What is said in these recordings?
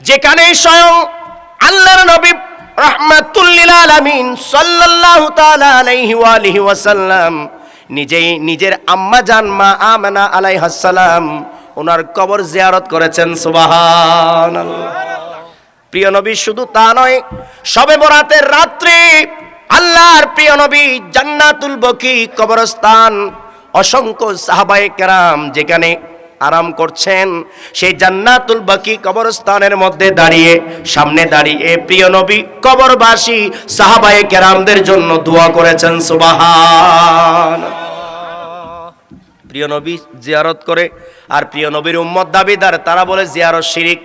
যেখানে স্বয়ং আল্লাহর নবী রহমাতুল্লিল আলামিন তাআলা আলাইহি আলিহি ওয়াসাল্লাম নিজেই নিজের আম্মা জান মা আমেনা আলাইহাস সালাম ওনার কবর জিয়ারত করেছেন, সুবহানাল্লাহ। প্রিয় নবী, শুধু তা নয়, সবে বরাতের রাত্রি আল্লাহর প্রিয় নবী জান্নাতুল বকি কবরস্থান অসংখ্য সাহাবায়ে কেরাম যেখানে আরাম করছেন। সেই জান্নাতুল বাকি কবরস্থানের মধ্যে দাঁড়িয়ে, সামনে দাঁড়িয়ে প্রিয় নবী কবরবাসী, সাহাবায়ে কেরামদের জন্য দোয়া করেছেন, সুবাহান। প্রিয় নবী জিয়ারত করে, আর প্রিয় নবীর উম্মত দাবিদার, তারা বলে জিয়ারত শিরিক।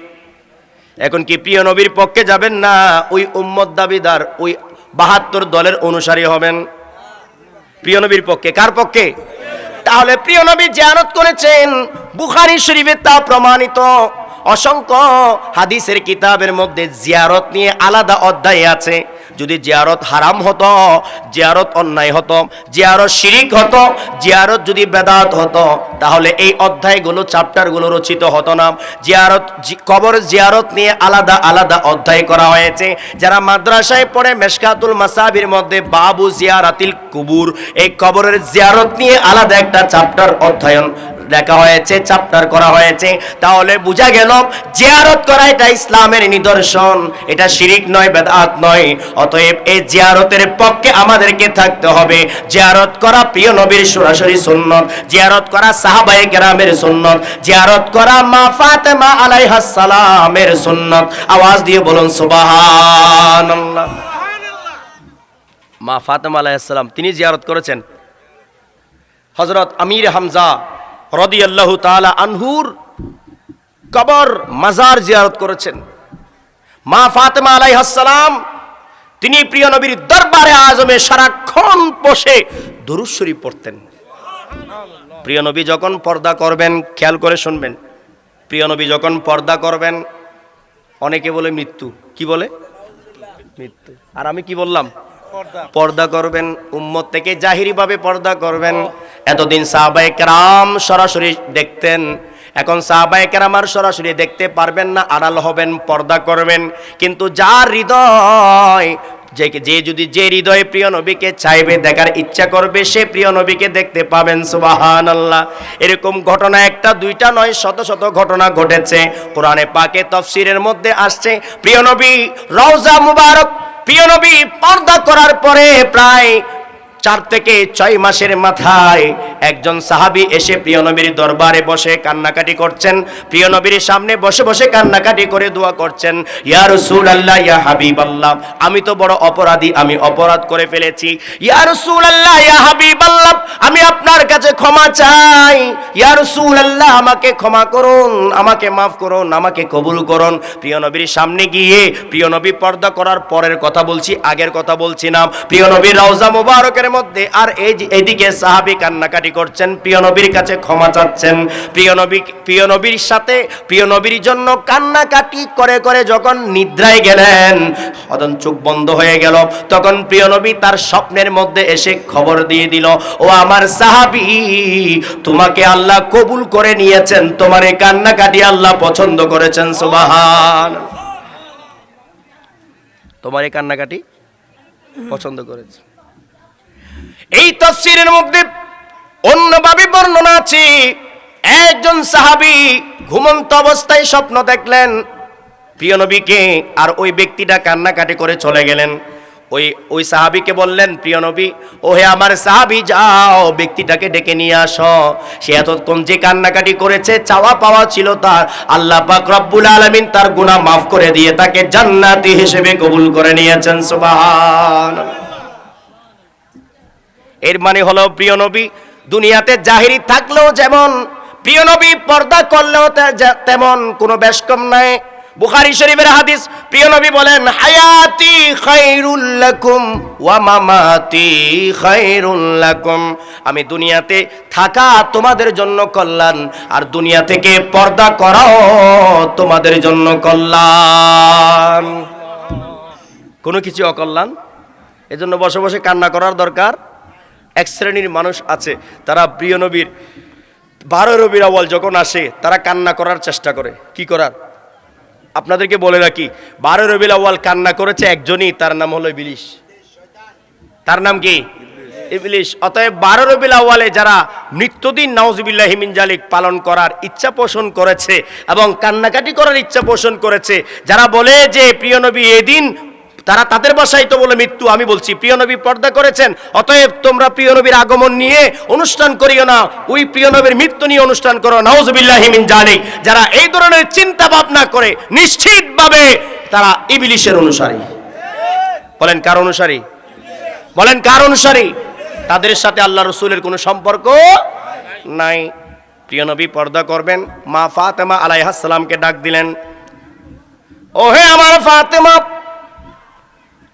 এখন কি প্রিয় নবীর পক্ষে যাবেন না ওই উম্মত দাবিদার, ওই বাহাত্তর দলের অনুসারী হবেন? প্রিয় নবীর পক্ষে, কার পক্ষে? তাহলে প্রিয় নবী জিয়ারত করেছেন বুখারি শরীফে তা প্রমাণিত। অসংখ্য হাদিসের কিতাবের মধ্যে জিয়ারত নিয়ে আলাদা অধ্যায় আছে। যদি জিয়ারত হারাম হতো, জিয়ারত অন্যায় হতো, জিয়ারত শিরিক হতো, জিয়ারত যদি বেদাত হতো, তাহলে এই অধ্যায়গুলো, চ্যাপ্টারগুলো রচিত হতো না। জিয়ারত কবর জিয়ারত নিয়ে আলাদা আলাদা অধ্যায় করা হয়েছে। যারা মাদ্রাসায় পড়ে মেশকাতুল মাসাবির মধ্যে বাবু জিয়ারাতিল কুবুর, এই কবরের জিয়ারত নিয়ে আলাদা একটা চ্যাপ্টার অধ্যয়ন লেখা হয়েছে চ্যাপ্টার করা হয়েছে। তাহলে বোঝা গেল, জিয়ারত করা এটা ইসলামের নিদর্শন। এটা শিরিক নয়, বেদাত নয়। অতএব এই জিয়ারতের পক্ষে আমাদেরকে থাকতে হবে। জিয়ারত করা প্রিয় নবীর সরাসরি সুন্নত, জিয়ারত করা সাহাবায়ে কেরামের সুন্নত, জিয়ারত করা মা ফাতেমা আলাইহাস সালামের সুন্নত। আওয়াজ দিয়ে বলুন, সুবহানাল্লাহ। মা ফাতেমা আলাইহিস সালাম, তিনি জিয়ারত করেছেন। হজরত আমির হামজা রদি আল্লাহ তালা আনহুর কবর মাজার জিয়ারত করেছেন। মা ফাতেমা আলাইহাসালাম তিনি প্রিয় নবীর দরবারে আজমে সারাক্ষণ বসে দুরুদ পড়তেন। প্রিয় নবী যখন পর্দা করবেন, খেয়াল করে শুনবেন। প্রিয় নবী যখন পর্দা করবেন, অনেকে বলে মৃত্যু। কি বলে? মৃত্যু। আর আমি কি বললাম? পর্দা। করবেন, উম্মত থেকে জাহিরিভাবে পর্দা করবেন। এতদিন সাহাবায়ে কেরাম সরাসরি দেখতেন। এখন সাহাবায়ে কেরাম আর সরাসরি দেখতে পারবেন না, আড়াল হবেন, পর্দা করবেন। কিন্তু যার হৃদয়, যে যে যদি যে হৃদয়ে প্রিয় নবীকে চাইবে, দেখার ইচ্ছা করবে, সে প্রিয় নবীকে দেখতে পাবেন সুবাহান আল্লাহ এরকম ঘটনা একটা, দুইটা নয়, শত শত ঘটনা ঘটেছে। কোরআনে পাকে তফসিরের মধ্যে আসছে, প্রিয় নবী, রওজা মুবারক প্রিয় নবী পর্দা করার পরে প্রায় চার থেকে ছয় মাসের মাথায় একজন সাহাবী এসে প্রিয় নবীর দরবারে বসে কান্নাকাটি করছেন। প্রিয় নবীর সামনে বসে বসে কান্নাকাটি করে দোয়া করছেন। ইয়া রাসূলুল্লাহ, ইয়া হাবিবাল্লাহ, আমি তো বড় অপরাধী, আমি অপরাধ করে ফেলেছি। ইয়া রাসূলুল্লাহ, ইয়া হাবিবাল্লাহ, আমি আপনার কাছে ক্ষমা চাই। ইয়া রাসূলুল্লাহ, আমাকে ক্ষমা করুন, আমাকে মাফ করুন, আমাকে কবুল করুন। প্রিয় নবীর সামনে গিয়ে, প্রিয় নবী পর্দা করার পরের কথা বলছি, আগের কথা বলছি না। প্রিয় নবীর রওজা মুবারকের মধ্যে আর এই এদিকে সাহাবী কান্নাকাটি করছেন, প্রিয় নবীর কাছে ক্ষমা চাচ্ছেন। প্রিয় নবী, প্রিয় নবীর সাথে, প্রিয় নবীর জন্য কান্নাকাটি করে করে যখন নিদ্রায় গেলেন তখন চোখ বন্ধ হয়ে গেল। তখন প্রিয় নবী তার স্বপ্নের মধ্যে এসে খবর দিয়ে দিল, ও আমার সাহাবী, তোমাকে আল্লাহ কবুল করে নিয়েছেন, তোমার এই কান্নাকাটি আল্লাহ পছন্দ করেছেন, সুবাহান। তোমার এই কান্নাকাটি পছন্দ করেছে। এই তফসিরের মধ্যে অন্যভাবে বর্ণনা আছে, একজন সাহাবী ঘুমন্ত অবস্থায় স্বপ্ন দেখলেন। প্রিয় নবীকে আর ওই ব্যক্তিটা কান্নাকাটি করে চলে গেলেন। ওই ওই সাহাবীকে বললেন, প্রিয় নবী ও হে আমার সাহাবী, যাও, ব্যক্তিটাকে ডেকে নিয়ে আসো। সে এতক্ষণ যে কান্নাকাটি করেছে, চাওয়া পাওয়া ছিল তার। আল্লাহ পাক রব্বুল আলামিন তার গুনাহ মাফ করে দিয়ে তাকে জান্নাতি হিসেবে কবুল করে নিয়েছেন, সুবহানাল্লাহ। এর মানে হলো, প্রিয় নবী দুনিয়াতে জাহিরি থাকলেও যেমন, প্রিয় নবী পর্দা করলেও তেমন কোনো বেশ কম নাই। বুখারী শরীফের হাদিস, প্রিয় নবী বলেন, হায়াতি খায়রুল লাকুম ওয়া মামাতি খায়রুল লাকুম। আমি দুনিয়াতে থাকা তোমাদের জন্য কল্যাণ, আর দুনিয়া থেকে পর্দা করাও তোমাদের জন্য কল্যাণ। কোনো কিছু অকল্যাণ। এজন্য বসে বসে কান্না করার দরকার। এক শ্রেণির মানুষ আছে, তারা প্রিয় নবীর, বারো রবির আওয়াল যখন আসে, তারা কান্না করার চেষ্টা করে। কি করার? আপনাদেরকে বলে রাখি, বারো রবিল আউ্য়াল কান্না করেছে একজনই, তার নাম হলো ইবলিশ। তার নাম কি? ইবলিশ। অতএব বারো রবিল আউ্য়ালে যারা নিত্যদিন নাউজুবিল্লাহ হিমিন জালিক, পালন করার ইচ্ছা পোষণ করেছে এবং কান্নাকাটি করার ইচ্ছা পোষণ করেছে, যারা বলে যে, প্রিয় নবী, এদিন তারা তাদের বাসায় তো বলে মৃত্যু, আমি বলছি, প্রিয় নবী পর্দা করেছেন, অতএব তোমরা প্রিয় নবীর আগমন নিয়ে অনুষ্ঠান করিও না, ওই প্রিয় নবীর মৃত্যু নিয়ে অনুষ্ঠান করো, নাউজুবিল্লাহ হিমিন জালিক যারা এই ধরনের চিন্তা ভাবনা করে, নিশ্চিতভাবে তারা ইবলিশের অনুসারী। বলেন কার অনুসারী? বলেন কার অনুসারী? তাদের সাথে আল্লাহ রসুলের কোনো সম্পর্ক নাই। প্রিয় নবী পর্দা করবেন, মা ফাতেমা আলাইহাসালামকে ডাক দিলেন। ওহে আমার ফাতেমা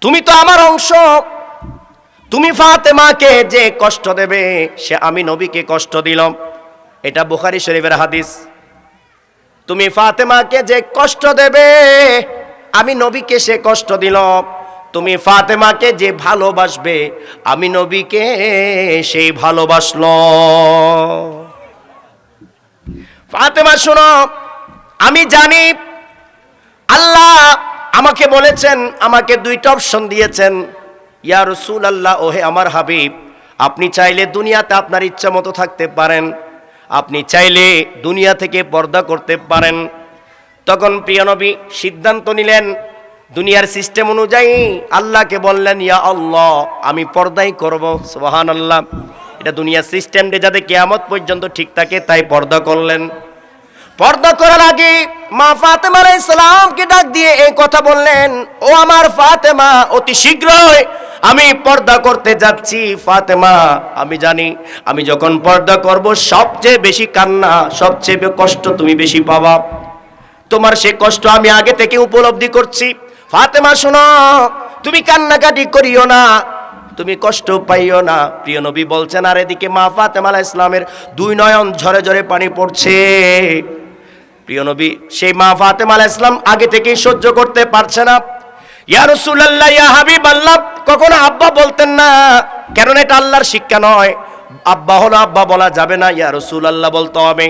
তুমি তো আমার অংশ। তুমি ফাতেমাকে যে কষ্ট দেবে, সে আমি নবীকে কষ্ট দিলাম। এটা বুখারি শরীফের হাদিস। তুমি ফাতেমাকে যে কষ্ট দেবে, আমি নবীকে সে কষ্ট দিলাম। তুমি ফাতেমাকে যে ভালোবাসবে, আমি নবীকে সেই ভালোবাসল ফাতেমা, শোনো, আমি জানি আল্লাহ আমাকে বলেছেন, আমাকে দুইটা অপশন দিয়েছেন। ইয়া রসুল আল্লাহ ওহে আমার হাবিব, আপনি চাইলে দুনিয়াতে আপনার ইচ্ছা মতো থাকতে পারেন। আপনি চাইলে দুনিয়া থেকে পর্দা করতে পারেন। তখন প্রিয়নবী সিদ্ধান্ত নিলেন, দুনিয়ার সিস্টেম অনুযায়ী আল্লাহকে বললেন, ইয়া আল্লাহ, আমি পর্দাই করব। সোহান আল্লাহ এটা দুনিয়ার সিস্টেম যাতে কেয়ামত পর্যন্ত ঠিক থাকে, তাই পর্দা করলেন। পর্দা করার আগে মা ফাতেমা আলাইহিস সালামকে ডাক দিয়ে এই কথা বললেন, ও আমার ফাতেমা, অতি শীঘ্রই আমি পর্দা করতে যাচ্ছি, ফাতেমা। আমি জানি, আমি যখন পর্দা করব, সবচেয়ে বেশি কান্না, সবচেয়ে কষ্ট তুমি বেশি পাবা। তোমার সে কষ্ট আমি আগে থেকে উপলব্ধি করছি। ফাতেমা, শোনো, তুমি কান্নাকাটি করিও না, তুমি কষ্ট পাইও না। প্রিয় নবী বলছেন, আর এদিকে মা ফাতেমা ইসলামের দুই নয়ন ঝরে ঝরে পানি পড়ছে। প্রিয় নবী, সেই মা ফাতেমা আলাইহিস ইসলাম আগে থেকেই সহ্য করতে পারছে না। ইয়া রাসূলুল্লাহ, ইয়া হাবিব আল্লাহ কখনো আব্বা বলতেন না কেন এটা আল্লাহর শিক্ষা নয়। আব্বা হলো আব্বা বলা যাবে না, ইয়া রাসূলুল্লাহ বলতে হবে